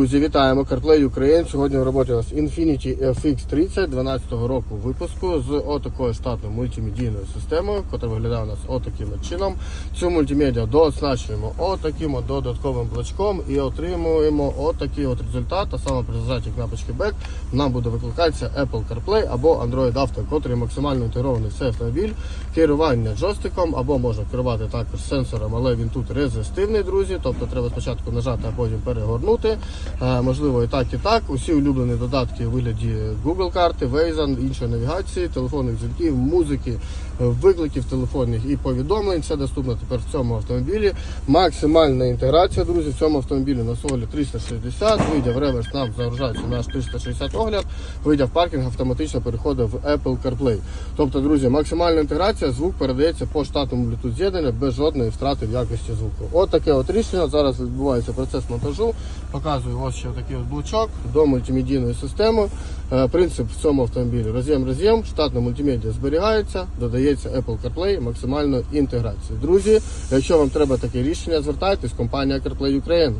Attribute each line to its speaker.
Speaker 1: Друзі, вітаємо CarPlay Ukraine. Сьогодні в роботі у нас Infiniti FX30 12 року випуску з отакою штатною мультимедійною системою, яка виглядає у нас отаким чином. Цю мультимедіа дооснащуємо отаким от додатковим блочком і отримуємо отакий от результат. А саме при зажаті кнопочки Back нам буде викликатися Apple CarPlay або Android Auto, котрий максимально інтегрований в цей автомобіль. Керування джойстиком або можна керувати також сенсором, але він тут резистивний, друзі. Тобто треба спочатку нажати, а потім перегорнути. Е, Можливо, і так, і так. Усі улюблені додатки у вигляді Google карти, Waze, іншої навігації, телефонних дзвінків, музики, викликів телефонних і повідомлень. Все доступно тепер в цьому автомобілі. Максимальна інтеграція, друзі, в цьому автомобілі на солі 360. Вийде в реверс, нам загружається наш 360 огляд. Вийде в паркінг, автоматично переходить в Apple CarPlay. Тобто, друзі, максимальна інтеграція, звук передається по штатному Bluetooth з'єднання без жодної втрати в якості звуку. От таке от рішення. Зараз відбувається процес монтажу. Показую ось ще такий от блочок до мультимедійної системи. Е, Принцип в цьому автомобілі роз'єм-роз'єм, штатна мультимедіа зберігається, додається Apple CarPlay максимальної інтеграції. Друзі, якщо вам треба таке рішення, звертайтесь, компанія CarPlay Ukraine.